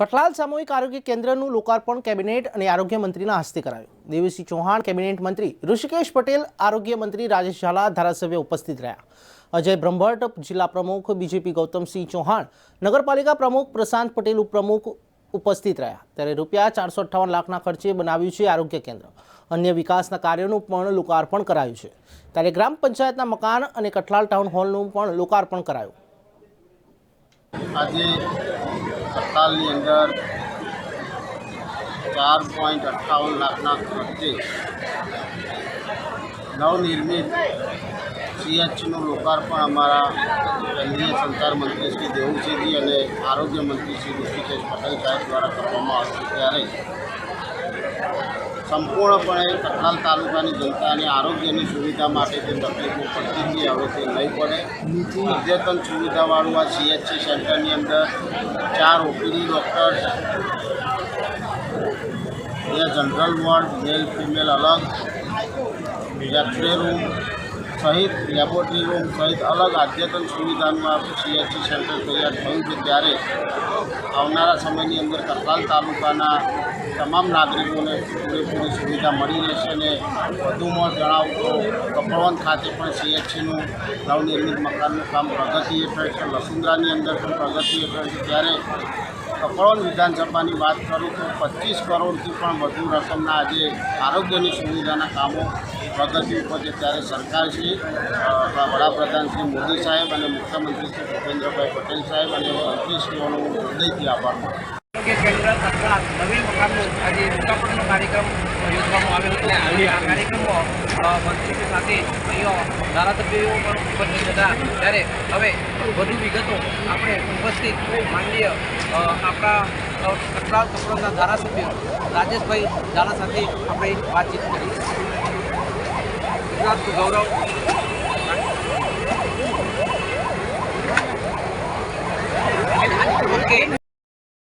કઠલાલ સામૂહિક આરોગ્ય કેન્દ્રનું લોકાર્પણ કેબિનેટ અને આરોગ્ય મંત્રીના હસ્તે કરાયું. દેવીસિંહ ચૌહાણ કેબિનેટ મંત્રી, ઋષિકેશ પટેલ આરોગ્ય મંત્રી રાજેશ ઝાલા ધારાસભ્ય ઉપસ્થિત રહ્યા. અજય બ્રહ્મભટ્ટ જિલ્લા પ્રમુખ, બીજેપી ગૌતમસિંહ ચૌહાણ, નગરપાલિકા પ્રમુખ પ્રશાંત પટેલ ઉપપ્રમુખ ઉપસ્થિત રહ્યા. ત્યારે રૂપિયા ચારસો અઠ્ઠાવન લાખના ખર્ચે બનાવ્યું છે આરોગ્ય કેન્દ્ર. અન્ય વિકાસના કાર્યોનું પણ લોકાર્પણ કરાયું છે. ત્યારે ગ્રામ પંચાયતના મકાન અને કઠલાલ ટાઉન હોલનું પણ લોકાર્પણ કરાયું. આજે કતાલની અંદર ચાર પોઈન્ટ અઠ્ઠાવન લાખના ખર્ચે નવનિર્મિત સીએચનું લોકાર્પણ અમારા કેન્દ્રીય સંચાર મંત્રી શ્રી દેવુસિંહજી અને આરોગ્ય મંત્રી શ્રી ઋષિકેશ પટેલ સાહેબ દ્વારા કરવામાં આવશે ત્યારે સંપૂર્ણપણે કઠલાલ તાલુકાની જનતાને આરોગ્યની સુવિધા માટે જે તકલીફો પડતી હતી હવે તે નહીં પડે. અદ્યતન સુવિધાવાળું આ સીએચસી સેન્ટરની અંદર ચાર ઓપીડી ડૉક્ટર્સ, બે જનરલ વોર્ડ, મેલ, ફિમેલ અલગ એક્સરે રૂમ સહિત લેબોરેટરી રૂમ સહિત અલગ અદ્યતન સુવિધાનું આ સીએચસી સેન્ટર તૈયાર થયું છે. ત્યારે આવનારા સમયની અંદર કરતાલ તાલુકાના તમામ નાગરિકોને પૂરેપૂરી સુવિધા મળી રહેશે અને વધુમાં જણાવું તો કપડવંત ખાતે પણ સીએચસીનું નવનિર્મિત મકાનનું કામ પ્રગતિ હેઠળ છે. વસુંધરાની અંદર પણ પ્રગતિ હેઠળ છે. ત્યારે કપડવંત વિધાનસભાની વાત કરું તો પચીસ કરોડથી પણ વધુ રકમના આજે આરોગ્યની સુવિધાના કામો પ્રગતિ ઉપર છે ત્યારે સરકારશ્રી અ, વડાપ્રધાન શ્રી મોદી સાહેબ અને મુખ્યમંત્રી શ્રી ભૂપેન્દ્રભાઈ પટેલ સાહેબ અને મંત્રીશ્રીઓનો હું હૃદયથી આભાર માનું કેન્દ્ર તથા નવીન મકાનનો આજે લોકાર્પણનો કાર્યક્રમ યોજવામાં આવ્યો હતો અને આ કાર્યક્રમમાં અ, સાથે અહીંયા ધારાસભ્યો પણ ઉપસ્થિત હતા. ત્યારે હવે વધુ વિગતો આપણે ઉપસ્થિત માનનીય આપણા અ, કટરાલ ધારાસભ્ય રાજેશભાઈ ઝાલા સાથે આપણે વાતચીત કરી ગુજરાત ગૌરવ